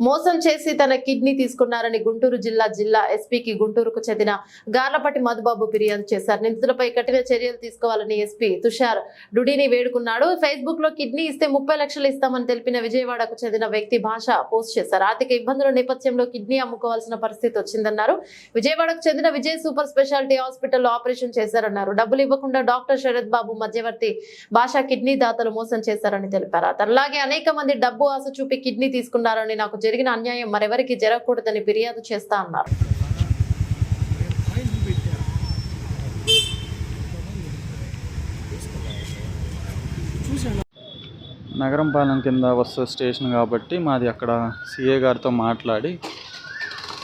మోసం చేసి తన కిడ్నీ తీసుకున్నారని గుంటూరు జిల్లా జిల్లా ఎస్పీకి గుంటూరుకు చెందిన గార్లపట్టి మధుబాబు ఫిర్యాదు చేశారు. నిందితులపై కఠిన చర్యలు తీసుకోవాలని ఎస్పీ తుషార్ డుడీని వేడుకున్నాడు. ఫేస్బుక్లో కిడ్నీ ఇస్తే ముప్పై లక్షలు ఇస్తామని తెలిపిన విజయవాడకు చెందిన వ్యక్తి భాష పోస్ట్ చేశారు. ఆర్థిక ఇబ్బందుల నేపథ్యంలో కిడ్నీ అమ్ముకోవాల్సిన పరిస్థితి వచ్చిందన్నారు. విజయవాడకు చెందిన విజయ్ సూపర్ స్పెషాలిటీ హాస్పిటల్లో ఆపరేషన్ చేశారన్నారు. డబ్బులు ఇవ్వకుండా డాక్టర్ శరత్ బాబు మధ్యవర్తి భాష కిడ్నీ దాతలు మోసం చేశారని తెలిపారు. అతనిలాగే అనేక మంది డబ్బు ఆశ చూపి కిడ్నీ తీసుకున్నారని నాకు జరిగిన అన్యాయం మరెవరికి జరగకూడదని ఫిర్యాదు చేస్తా అన్నారు. నగరం పాలన కింద వస్తే స్టేషన్ కాబట్టి మాది అక్కడ సిఏ గారితో మాట్లాడి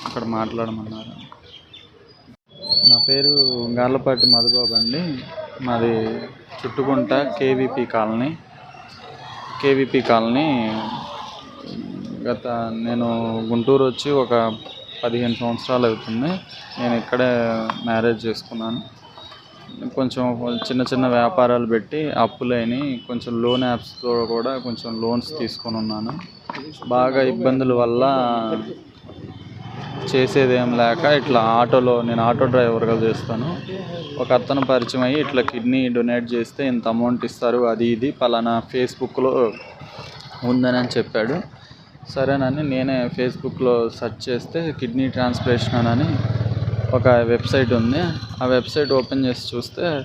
అక్కడ మాట్లాడమన్నారు. నా పేరు గార్లపాటి మధుబాబు అండి. మాది Chuttugunta KVP colony. KVP colony గత నేను గుంటూరు వచ్చి ఒక పదిహేను సంవత్సరాలు అవుతుంది. నేను ఇక్కడే మ్యారేజ్ చేసుకున్నాను. కొంచెం చిన్న చిన్న వ్యాపారాలు పెట్టి అప్పులైని కొంచెం లోన్ యాప్స్తో కూడా కొంచెం లోన్స్ తీసుకొని ఉన్నాను. బాగా ఇబ్బందుల వల్ల చేసేది ఏం లేక ఇట్లా ఆటోలో నేను ఆటో డ్రైవర్గా చేస్తాను. ఒక అతను పరిచయం అయ్యి ఇట్లా కిడ్నీ డొనేట్ చేస్తే ఇంత అమౌంట్ ఇస్తారు అది ఇది పలానా ఫేస్బుక్లో ఉందని అని చెప్పాడు. సరేనని నేనే ఫేస్బుక్లో సెర్చ్ చేస్తే కిడ్నీ ట్రాన్స్ప్లేషన్ అని ఒక వెబ్సైట్ ఉంది. ఆ వెబ్సైట్ ఓపెన్ చేసి చూస్తే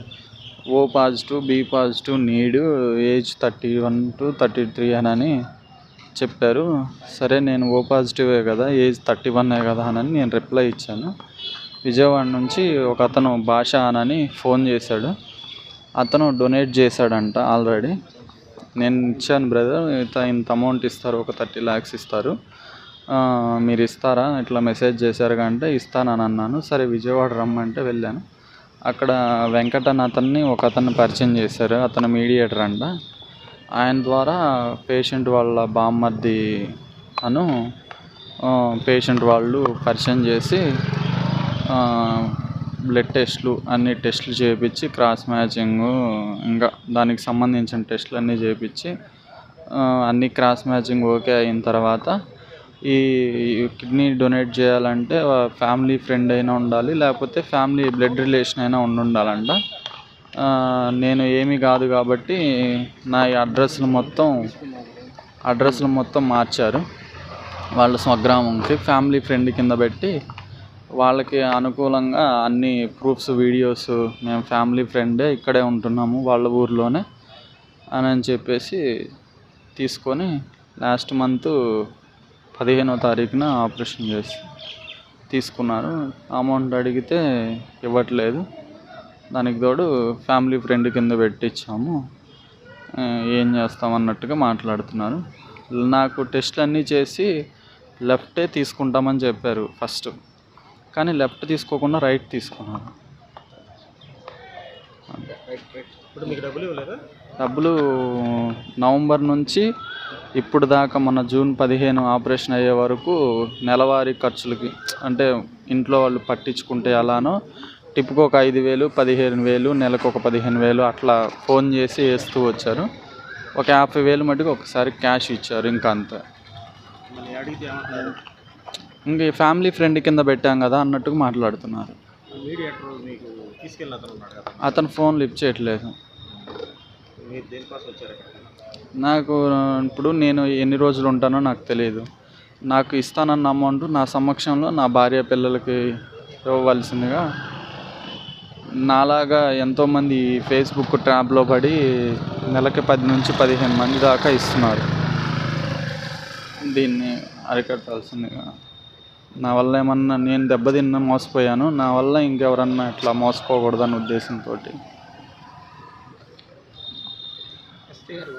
O positive B positive need age thirty one to thirty three అని చెప్పారు. సరే నేను ఓ పాజిటివే కదా ఏజ్ థర్టీ వన్నే కదా అని నేను రిప్లై ఇచ్చాను. విజయవాడ నుంచి ఒక అతను భాష అనని ఫోన్ చేశాడు. అతను డొనేట్ చేశాడంట ఆల్రెడీ. నేను ఇచ్చాను బ్రదర్ ఇంత ఇంత అమౌంట్ ఇస్తారు ఒక థర్టీ ల్యాక్స్ ఇస్తారు. మీరు ఇస్తారా? ఇట్లా మెసేజ్ చేశారు అంటే ఇస్తానని అన్నాను. సరే విజయవాడ రమ్మంటే వెళ్ళాను. అక్కడ వెంకట్ అన్న అతన్ని ఒక అతన్ని పరిచయం చేశారు. అతను మీడియేటర్ అంట. ఆయన ద్వారా పేషెంట్ వాళ్ళ బామ్మర్ది అను పేషెంట్ వాళ్ళు పరిచయం చేసి బ్లడ్ టెస్ట్లు అన్ని టెస్ట్లు చేయించి క్రాస్ మ్యాచింగ్ ఇంకా దానికి సంబంధించిన టెస్ట్లు అన్నీ చేయించి అన్ని క్రాస్ మ్యాచింగ్ ఓకే అయిన తర్వాత ఈ కిడ్నీ డొనేట్ చేయాలంటే ఫ్యామిలీ ఫ్రెండ్ అయినా ఉండాలి లేకపోతే ఫ్యామిలీ బ్లడ్ రిలేషన్ అయినా ఉండి ఉండాలంట. నేను ఏమీ కాదు కాబట్టి నా ఈ అడ్రస్లు మొత్తం అడ్రస్లు మొత్తం మార్చారు. వాళ్ళ స్వగ్రామంకి ఫ్యామిలీ ఫ్రెండ్ కింద పెట్టి వాళ్ళకి అనుకూలంగా అన్ని ప్రూఫ్స్ వీడియోస్ మేము ఫ్యామిలీ ఫ్రెండే ఇక్కడే ఉంటున్నాము వాళ్ళ ఊర్లోనే అని అని చెప్పేసి తీసుకొని లాస్ట్ మంత్ పదిహేనో తారీఖున ఆపరేషన్ చేసి తీసుకున్నారు. అమౌంట్ అడిగితే ఇవ్వట్లేదు. దానికి తోడు ఫ్యామిలీ ఫ్రెండ్ కింద పెట్టించాము ఏం చేస్తాం అన్నట్టుగా మాట్లాడుతున్నారు. నాకు టెస్ట్లు అన్నీ చేసి లెఫ్టే తీసుకుంటామని చెప్పారు ఫస్ట్. కానీ లెఫ్ట్ తీసుకోకుండా రైట్ మీకు డబ్బులు నవంబర్ నుంచి ఇప్పుడు దాకా మన జూన్ పదిహేను ఆపరేషన్ అయ్యే వరకు నెలవారీ ఖర్చులకి అంటే ఇంట్లో వాళ్ళు పట్టించుకుంటే అలానో టిప్కి ఒక ఐదు వేలు పదిహేను వేలు నెలకు ఒక పదిహేను వేలు అట్లా ఫోన్ చేసి వేస్తూ వచ్చారు. ఒక యాభై వేలు మటుకు ఒకసారి క్యాష్ ఇచ్చారు ఇంకా అంతే. ఇంక ఈ ఫ్యామిలీ ఫ్రెండ్ కింద పెట్టాం కదా అన్నట్టుగా మాట్లాడుతున్నారు. అతను ఫోన్ లిఫ్ట్ చేయట్లేదు. నాకు ఇప్పుడు నేను ఎన్ని రోజులు ఉంటానో నాకు తెలియదు. నాకు ఇస్తానన్న అమౌంట్ నా సమక్షంలో నా భార్య పిల్లలకి ఇవ్వవలసిందిగా నాలాగా ఎంతోమంది ఫేస్బుక్ ట్రాప్లో పడి నెలకి పది నుంచి పదిహేను మంది దాకా ఇస్తున్నారు. దీన్ని అరికట్టాల్సిందిగా. నా వల్ల ఏమన్నా నేను దెబ్బతిన్న మోసపోయాను నా వల్ల ఇంకెవరన్నా ఇట్లా మోసపోకూడదన్న ఉద్దేశంతో